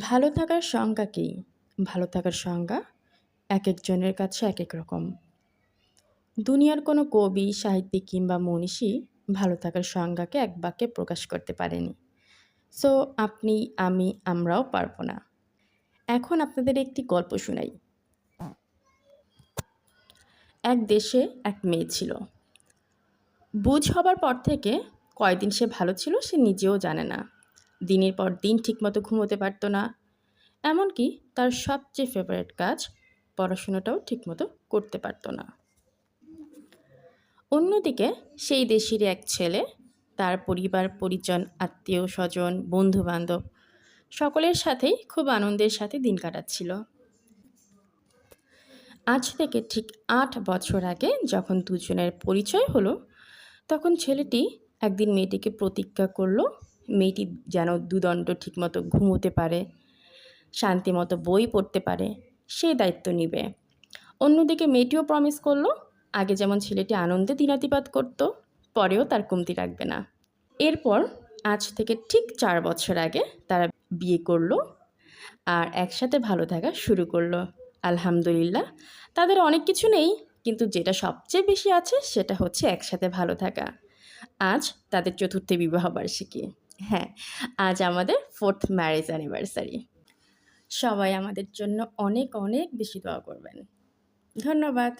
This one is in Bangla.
ভালো থাকার সংজ্ঞা কী? ভালো থাকার সংজ্ঞা এক একজনের কাছে এক এক রকম। দুনিয়ার কোনো কবি, সাহিত্যিক কিংবা মনীষী ভালো থাকার সংজ্ঞাকে এক বাক্যে প্রকাশ করতে পারেনি। সো, আপনি, আমি, আমরাও পারব না। এখন আপনাদের একটি গল্প শোনাই। এক দেশে এক মেয়ে ছিল। বুঝ হবার পর থেকে কয়দিন সে ভালো ছিল সে নিজেও জানে না। দিনের পর দিন ঠিকমতো ঘুমোতে পারতো না। এমনকি তার সবচেয়ে ফেভারিট কাজ পড়াশোনাটাও ঠিকমতো করতে পারতো না। অন্যদিকে সেই দেশেরই এক ছেলে, তার পরিবার, পরিজন, আত্মীয়, স্বজন বন্ধু বান্ধব সকলের সাথেই খুব আনন্দের সাথে দিন কাটাচ্ছিল। আজ থেকে ঠিক আট বছর আগে যখন দুজনের পরিচয় হলো, তখন ছেলেটি একদিন মেয়েটিকে প্রতিজ্ঞা করল মেয়েটি যেন দুদণ্ড ঠিকমতো ঘুমোতে পারে, শান্তিমতো বই পড়তে পারে সেই দায়িত্ব নিবে। অন্যদিকে মেয়েটিও প্রমিস করল, আগে যেমন ছেলেটি আনন্দে দিনাতিপাত করত, পরেও তার কমতি রাখবে না। এরপর আজ থেকে ঠিক চার বছর আগে তারা বিয়ে করল আর একসাথে ভালো থাকা শুরু করল। আলহামদুলিল্লাহ, তাদের অনেক কিছু নেই, কিন্তু যেটা সবচেয়ে বেশি আছে সেটা হচ্ছে একসাথে ভালো থাকা। আজ তাদের চতুর্থ বিবাহ বার্ষিকী। হ্যাঁ আজ আমাদের ফোর্থ ম্যারেজ অ্যানিভার্সারি সবাই আমাদের জন্য অনেক অনেক বেশি দোয়া করবেন। ধন্যবাদ।